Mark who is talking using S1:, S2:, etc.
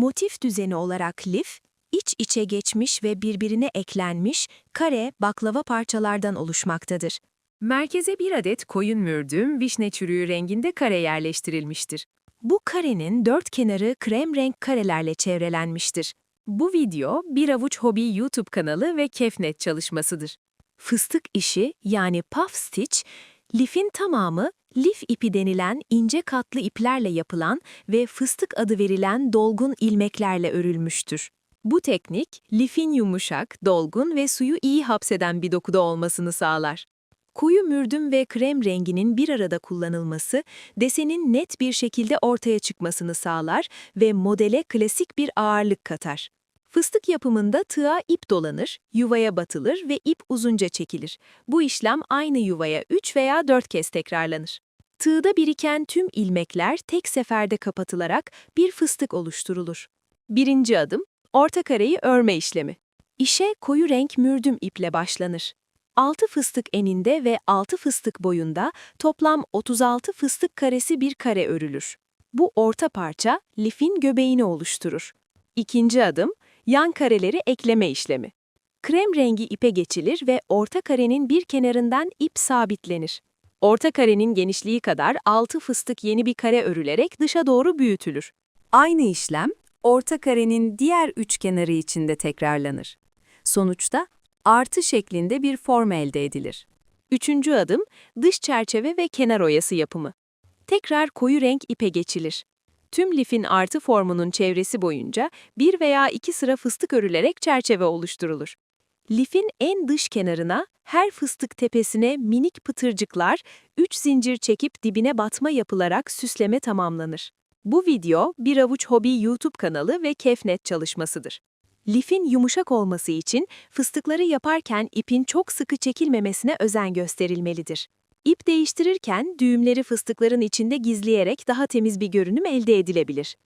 S1: Motif düzeni olarak lif, iç içe geçmiş ve birbirine eklenmiş kare baklava parçalardan oluşmaktadır.
S2: Merkeze bir adet koyun mürdüm, vişne çürüğü renginde kare yerleştirilmiştir.
S1: Bu karenin dört kenarı krem renk karelerle çevrelenmiştir.
S2: Bu video Bir Avuç Hobi YouTube kanalı ve Kefnet çalışmasıdır.
S1: Fıstık işi yani puff stitch, lifin tamamı lif ipi denilen ince katlı iplerle yapılan ve fıstık adı verilen dolgun ilmeklerle örülmüştür.
S2: Bu teknik, lifin yumuşak, dolgun ve suyu iyi hapseden bir dokuda olmasını sağlar.
S1: Koyu mürdüm ve krem renginin bir arada kullanılması, desenin net bir şekilde ortaya çıkmasını sağlar ve modele klasik bir ağırlık katar. Fıstık yapımında tığa ip dolanır, yuvaya batılır ve ip uzunca çekilir. Bu işlem aynı yuvaya 3 veya 4 kez tekrarlanır. Tığda biriken tüm ilmekler tek seferde kapatılarak bir fıstık oluşturulur.
S2: Birinci adım, orta kareyi örme işlemi.
S1: İşe koyu renk mürdüm iple başlanır. 6 fıstık eninde ve 6 fıstık boyunda toplam 36 fıstık karesi bir kare örülür. Bu orta parça lifin göbeğini oluşturur.
S2: İkinci adım, yan kareleri ekleme işlemi.
S1: Krem rengi ipe geçilir ve orta karenin bir kenarından ip sabitlenir.
S2: Orta karenin genişliği kadar 6 fıstık yeni bir kare örülerek dışa doğru büyütülür.
S3: Aynı işlem orta karenin diğer üç kenarı için de tekrarlanır. Sonuçta artı şeklinde bir form elde edilir.
S2: Üçüncü adım, dış çerçeve ve kenar oyası yapımı. Tekrar koyu renk ipe geçilir. Tüm lifin artı formunun çevresi boyunca bir veya iki sıra fıstık örülerek çerçeve oluşturulur.
S1: Lifin en dış kenarına, her fıstık tepesine minik pıtırcıklar, 3 zincir çekip dibine batma yapılarak süsleme tamamlanır.
S2: Bu video Bir Avuç Hobi YouTube kanalı ve Kefnet çalışmasıdır.
S1: Lifin yumuşak olması için fıstıkları yaparken ipin çok sıkı çekilmemesine özen gösterilmelidir. İp değiştirirken düğümleri fıstıkların içinde gizleyerek daha temiz bir görünüm elde edilebilir.